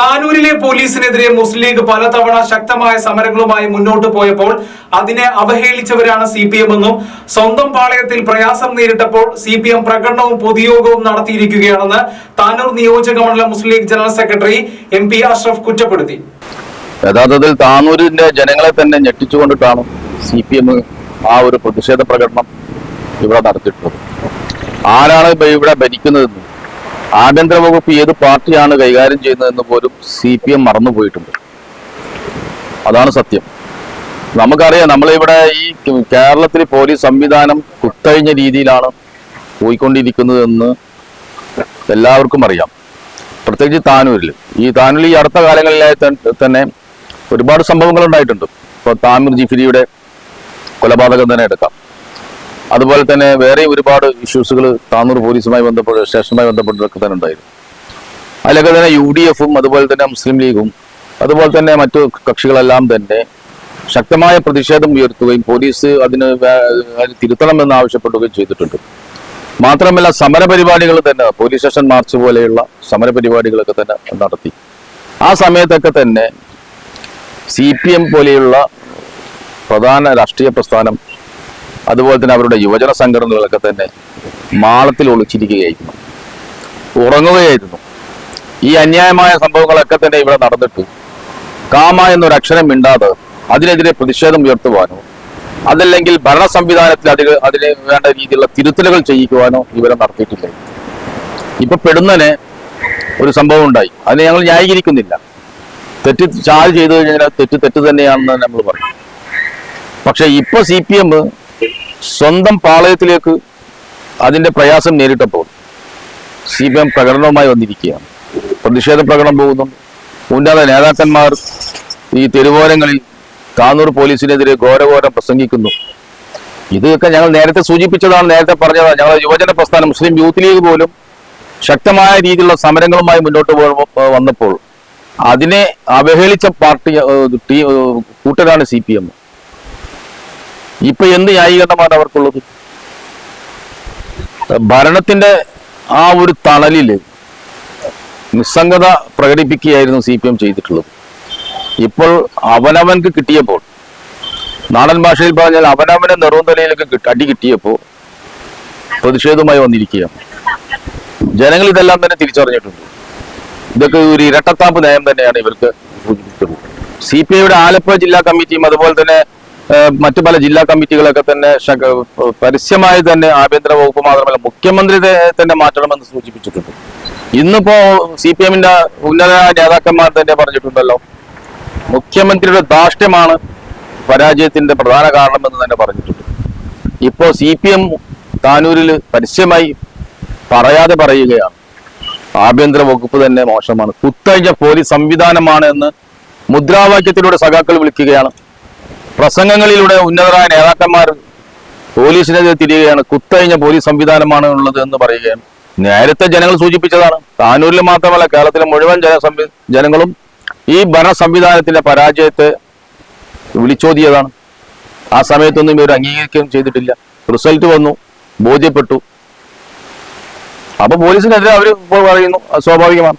താനൂരിലെ പോലീസിനെതിരെ മുസ്ലിം league പലതവണ ശക്തമായ സമരങ്ങളുമായി മുന്നോട്ട് പോയപ്പോൾ അതിനെ അവഹേളിച്ചവരാണ് സി പി എം എന്നും സ്വന്തം പാളയത്തിൽ പ്രയാസം നേരിട്ടപ്പോൾ സി പി എം പ്രകടനവും പൊതുയോഗവും നടത്തിയിരിക്കുകയാണെന്ന് താനൂർ നിയോജക മണ്ഡലം Muslim League general secretary M P Ashraf കുറ്റപ്പെടുത്തി. യഥാർത്ഥത്തിൽ താനൂരിന്റെ ജനങ്ങളെ തന്നെ ഞെട്ടിച്ചുകൊണ്ടിട്ടാണ് സി പി എം ആ ഒരു പ്രതിഷേധ പ്രകടനം ഇവിടെ നടത്തിയിട്ടുള്ളത്. ആരാണ് ഇവിടെ ഭരിക്കുന്നതെന്ന്? ആഭ്യന്തര വകുപ്പ് ഏത് പാർട്ടിയാണ് കൈകാര്യം ചെയ്യുന്നതെന്ന് പോലും സി പി എം മറന്നുപോയിട്ടുണ്ട്. അതാണ് സത്യം. നമുക്കറിയാം നമ്മളിവിടെ ഈ കേരളത്തിലെ പോലീസ് സംവിധാനം കുത്തഴിഞ്ഞ രീതിയിലാണ് പോയിക്കൊണ്ടിരിക്കുന്നതെന്ന് എല്ലാവർക്കും അറിയാം. പ്രത്യേകിച്ച് താനൂരിൽ ഈ താനൂരിൽ ഈ അടുത്ത കാലങ്ങളിലായി തന്നെ ഒരുപാട് സംഭവങ്ങൾ ഉണ്ടായിട്ടുണ്ട് ഇപ്പോൾ താമീർ ജിഫിരിയുടെ കൊലപാതകം തന്നെ എടുക്കാം. അതുപോലെ തന്നെ വേറെ ഒരുപാട് ഇഷ്യൂസുകൾ താന്നൂർ പോലീസുമായി ബന്ധപ്പെട്ട് സ്റ്റേഷനുമായി ബന്ധപ്പെട്ടതൊക്കെ തന്നെ ഉണ്ടായിരുന്നു. അതിലൊക്കെ തന്നെ യു ഡി എഫും അതുപോലെ തന്നെ മുസ്ലിം ലീഗും അതുപോലെ തന്നെ മറ്റു കക്ഷികളെല്ലാം തന്നെ ശക്തമായ പ്രതിഷേധം ഉയർത്തുകയും പോലീസ് അതിന് തിരുത്തണമെന്ന് ആവശ്യപ്പെടുകയും ചെയ്തിട്ടുണ്ട്. മാത്രമല്ല സമരപരിപാടികൾ തന്നെ പോലീസ് സ്റ്റേഷൻ മാർച്ച് പോലെയുള്ള സമരപരിപാടികളൊക്കെ തന്നെ നടത്തി. ആ സമയത്തൊക്കെ തന്നെ സി പി എം പോലെയുള്ള പ്രധാന രാഷ്ട്രീയ പ്രസ്ഥാനം അതുപോലെ തന്നെ അവരുടെ യുവജന സംഘടനകളൊക്കെ തന്നെ മാളത്തിൽ ഒളിച്ചിരിക്കുകയായിരുന്നു. ഉറങ്ങുകയായിരുന്നു. ഈ അന്യായമായ സംഭവങ്ങളൊക്കെ തന്നെ ഇവിടെ നടന്നിട്ട് കാമ എന്നൊരു അക്ഷരം മിണ്ടാതെ അതിനെതിരെ പ്രതിഷേധം ഉയർത്തുവാനോ അതല്ലെങ്കിൽ ഭരണ സംവിധാനത്തിൽ അതിന് അതിന് വേണ്ട രീതിയിലുള്ള തിരുത്തലുകൾ ചെയ്യിക്കുവാനോ ഇവരെ നടത്തിയിട്ടില്ല. ഇപ്പൊ പെടുന്നതിന് ഒരു സംഭവം ഉണ്ടായി. അതിനെ ഞങ്ങൾ ന്യായീകരിക്കുന്നില്ല. തെറ്റ് ചാർജ് ചെയ്തു കഴിഞ്ഞാൽ തെറ്റ് തെറ്റ് തന്നെയാണെന്ന് നമ്മൾ പറയും. പക്ഷെ ഇപ്പൊ സി പി എം സ്വന്തം പാളയത്തിലേക്ക് അതിന്റെ പ്രയാസം നേരിട്ടപ്പോൾ സി പി എം പ്രകടനവുമായി വന്നിരിക്കുകയാണ്. പ്രതിഷേധ പ്രകടനം പോകുന്നുണ്ട് ഉന്നത നേതാക്കന്മാർ ഈ തെരുവോരങ്ങളിൽ കാന്നൂർ പോലീസിനെതിരെ ഘോരഘോരം പ്രസംഗിക്കുന്നു. ഇതൊക്കെ ഞങ്ങൾ നേരത്തെ സൂചിപ്പിച്ചതാണ് നേരത്തെ പറഞ്ഞതാണ്. ഞങ്ങളുടെ യുവജന പ്രസ്ഥാനം മുസ്ലിം യൂത്ത് ലീഗ് പോലും ശക്തമായ രീതിയിലുള്ള സമരങ്ങളുമായി മുന്നോട്ട് വന്നപ്പോൾ അതിനെ അവഹേളിച്ച പാർട്ടി കൂട്ടരാണ് സി പി എം. ഇപ്പൊ എന്ത് ന്യായീകരണമാണ് അവർക്കുള്ളത്? ഭരണത്തിന്റെ ആ ഒരു തണലിൽ നിസ്സംഗത പ്രകടിപ്പിക്കുകയായിരുന്നു സി പി എം ചെയ്തിട്ടുള്ളത്. ഇപ്പോൾ അവനവൻക്ക് കിട്ടിയപ്പോൾ നാടൻ ഭാഷയിൽ പറഞ്ഞാൽ അവനവനെ നെറുന്തലയിലേക്ക് അടി കിട്ടിയപ്പോൾ പ്രതിഷേധവുമായി വന്നിരിക്കുകയാണ്. ജനങ്ങൾ ഇതെല്ലാം തന്നെ തിരിച്ചറിഞ്ഞിട്ടുണ്ട്. ഇതൊക്കെ ഒരു ഇരട്ടത്താപ്പ് നയം തന്നെയാണ് ഇവർക്ക് സി പി ഐയുടെ ആലപ്പുഴ ജില്ലാ കമ്മിറ്റിയും അതുപോലെ തന്നെ മറ്റു പല ജില്ലാ കമ്മിറ്റികളൊക്കെ തന്നെ പരസ്യമായി തന്നെ ആഭ്യന്തര വകുപ്പ് മാത്രമല്ല മുഖ്യമന്ത്രി തന്നെ മാറ്റണമെന്ന് സൂചിപ്പിച്ചിട്ടുണ്ട്. ഇന്നിപ്പോ സി പി എമ്മിന്റെ ഉന്നത നേതാക്കന്മാർ തന്നെ പറഞ്ഞിട്ടുണ്ടല്ലോ. മുഖ്യമന്ത്രിയുടെ ധാർഷ്ട്യമാണ് പരാജയത്തിന്റെ പ്രധാന കാരണമെന്ന് തന്നെ പറഞ്ഞിട്ടുണ്ട്. ഇപ്പോ സി പി എം താനൂരിൽ പരസ്യമായി പറയാതെ പറയുകയാണ്. ആഭ്യന്തര വകുപ്പ് തന്നെ മോശമാണ്. കുത്തഴിഞ്ഞ പോലീസ് സംവിധാനമാണ് എന്ന് മുദ്രാവാക്യത്തിലൂടെ സഖാക്കൾ വിളിക്കുകയാണ്. പ്രസംഗങ്ങളിലൂടെ ഉന്നതരായ നേതാക്കന്മാർ പോലീസിനെതിരെ തിരിയുകയാണ് കുത്തഴിഞ്ഞ പോലീസ് സംവിധാനമാണ് ഉള്ളത് എന്ന് പറയുകയാണ്. നേരത്തെ ജനങ്ങൾ സൂചിപ്പിച്ചതാണ്. താനൂരിൽ മാത്രമല്ല കേരളത്തിലെ മുഴുവൻ ജന ജനങ്ങളും ഈ ഭരണ സംവിധാനത്തിന്റെ പരാജയത്തെ വിളിച്ചോതിയതാണ്. ആ സമയത്തൊന്നും ഇവർ അംഗീകരിക്കുകയും ചെയ്തിട്ടില്ല. റിസൾട്ട് വന്നു ബോധ്യപ്പെട്ടു. അപ്പൊ പോലീസിനെതിരെ അവർ ഇപ്പോൾ പറയുന്നു സ്വാഭാവികമാണ്.